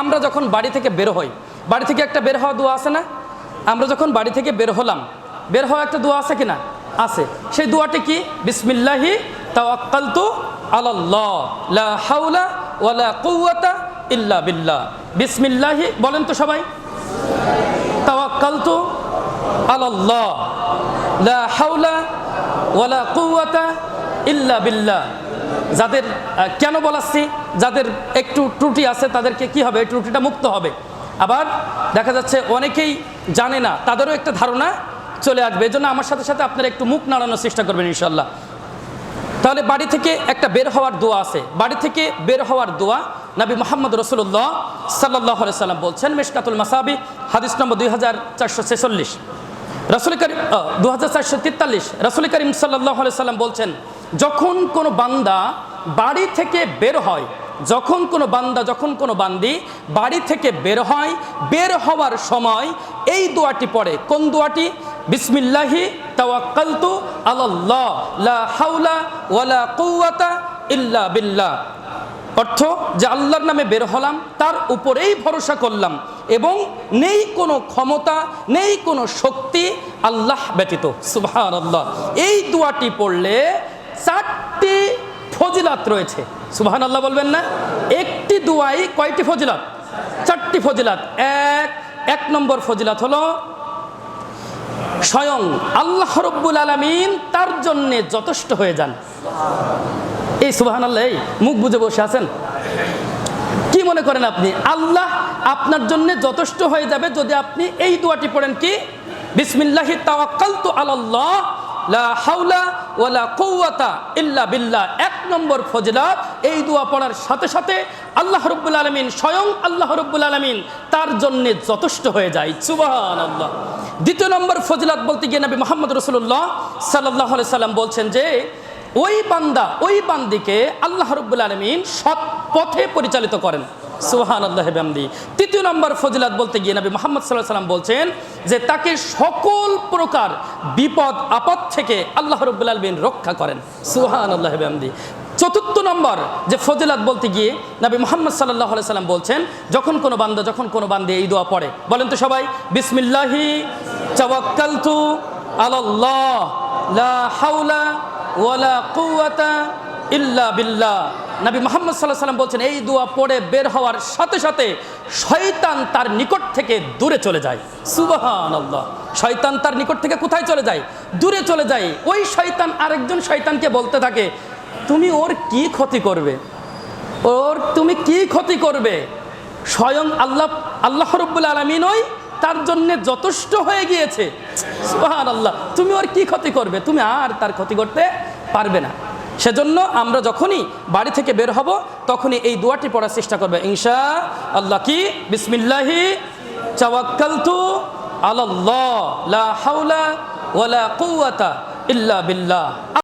আমরা যখন বাড়ি থেকে বের হই, বাড়ি থেকে একটা বের হওয়া দোয়া আছে না? আমরা যখন বাড়ি থেকে বের হলাম, বের হওয়া একটা দোয়া আছে কিনা? আছে। সেই দোয়াটি কি? বিসমিল্লাহি তাওয়াক্কালতু আলাল্লাহ, লা হাওলা ওয়ালা কুওয়াতা ইল্লা বিল্লাহ। বিসমিল্লাহি বলেন তো সবাই। তাওয়াক্কালতু আলাল্লাহ, লা হাওলা ওয়ালা কুওয়াতা ইল্লা বিল্লাহ। যাদের কেন বলাচ্ছি? যাদের একটু ত্রুটি আছে, তাদেরকে কি হবে? এই ত্রুটিটা মুক্ত হবে। আবার দেখা যাচ্ছে অনেকেই জানে না, তাদেরও একটা ধারণা চলে আসবে। এই জন্য আমার সাথে সাথে আপনারা একটু মুখ নাড়ানোর চেষ্টা করবেন ইনশাল্লাহ তাহলে বাড়ি থেকে একটা বের হওয়ার দোয়া আছে। বাড়ি থেকে বের হওয়ার দোয়া নবী মোহাম্মদ রসুল্লাহ সাল্লাহ সাল্লাম বলছেন মেশকাতুল মাসাবি হাদিস নম্বর দুই হাজার চারশো ছেচল্লিশ। রসুল করিম দু হাজার চারশো তেতাল্লিশ, রসুল করিম সাল্লাহ সাল্লাম বলছেন, যখন কোনো বান্দা বাড়ি থেকে বের হয়, যখন কোনো বান্দা, যখন কোনো বান্দি বাড়ি থেকে বের হয়, বের হওয়ার সময় এই দোয়াটি পড়ে। কোন দোয়াটি? বিসমিল্লাহি তাওয়াক্কালতু আলাল্লাহ, লা হাওলা ওয়ালা কুওয়াতা ইল্লা বিল্লাহ। অর্থ যে আল্লাহর নামে বের হলাম, তার উপরেই ভরসা করলাম এবং নেই কোনো ক্ষমতা, নেই কোনো শক্তি আল্লাহ ব্যতীত। সুবহান আল্লাহ এই দোয়াটি পড়লে চারটি ফজিলাত রয়েছে। সুবহান আল্লাহ বলবেন না? একটি দোয়াই কয়টি ফজিলাত? চারটি ফজিলাত। এক এক নম্বর ফজিলাত হলো স্বয়ং আল্লাহ রব্বুল আলমিন তার জন্যে যথেষ্ট হয়ে যান। এই সুবাহান আল্লাহ এই মুখ বুঝে বসে আছেন। কি মনে করেন আপনি? আল্লাহ আপনার জন্য যথেষ্ট হয়ে যাবে যদি আপনি এই দোয়াটি পড়েন কি? বিসমিল্লাহি তাওয়াক্কালতু আলাল্লাহ, লা হাওলা ওয়ালা কুওয়াতা ইল্লা বিল্লাহ। এক নম্বর ফজিলত, এই দোয়া পড়ার সাথে সাথে আল্লাহ রব্বুল আলমিন স্বয়ং আল্লাহ রব্বুল আলমিন তার জন্য যথেষ্ট হয়ে যায়। সুবাহান আল্লাহ দ্বিতীয় নম্বর ফজিলাত বলতে গিয়ে নবী মোহাম্মদ রসুল্লাহ সাল্লাহ সাল্লাম বলছেন যে ওই বান্দা, ওই বান্দিকে আল্লাহ রব্বুল আলমিন সৎ পথে পরিচালিত করেন। সুহান আল্লাহ বামদি তৃতীয় নম্বর ফজিলাত বলতে গিয়ে নবী মোহাম্মদ সাল্লাহ সাল্লাম বলছেন যে তাকে সকল প্রকার বিপদ, আপদ থেকে আল্লাহ রব্বুল আলমিন রক্ষা করেন। সুহান আল্লাহ বামদি চতুর্থ নম্বর যে ফজিলাত বলতে গিয়ে নবী মোহাম্মদ সাল্লাহ সাল্লাম বলছেন, যখন কোনো বান্দা, যখন কোনো বান্দে এই দোয়া পড়ে, বলেন তো সবাই, বিসমিল্লাহি চাওয়াক্কালতু আলাল্লাহ, লা হাওলা ওয়ালা কুওয়াতা ইল্লা বিল্লাহ। নবী মোহাম্মদ সাল্লাহ সাল্লাম বলছেন, এই দোয়া পড়ে বের হওয়ার সাথে সাথে শয়তান তার নিকট থেকে দূরে চলে যায়। সুবাহান আল্লাহ শয়তান তার নিকট থেকে কোথায় চলে যায়? দূরে চলে যায়। ওই শয়তান আরেকজন শয়তানকে বলতে থাকে, তুমি ওর কি ক্ষতি করবে? ওর তুমি কি ক্ষতি করবে? স্বয়ং আল্লাহ আল্লাহ রব্বুল আলমিন ওই তার জন্য যথেষ্ট হয়ে গিয়েছে। আল্লাহ তুমি ওর কি ক্ষতি করবে? তুমি আর তার ক্ষতি করতে পারবে না। সেজন্য আমরা যখনই বাড়ি থেকে বের হব, তখনই এই দোয়াটি পড়ার চেষ্টা করবে। ইনশা আল্লাহ কি? বিসমিল্লাহি চাওয়াক্কালতু আল্লাহ লা হাওলা ওয়ালা কুওয়াতা ইল্লা বিল্লাহ।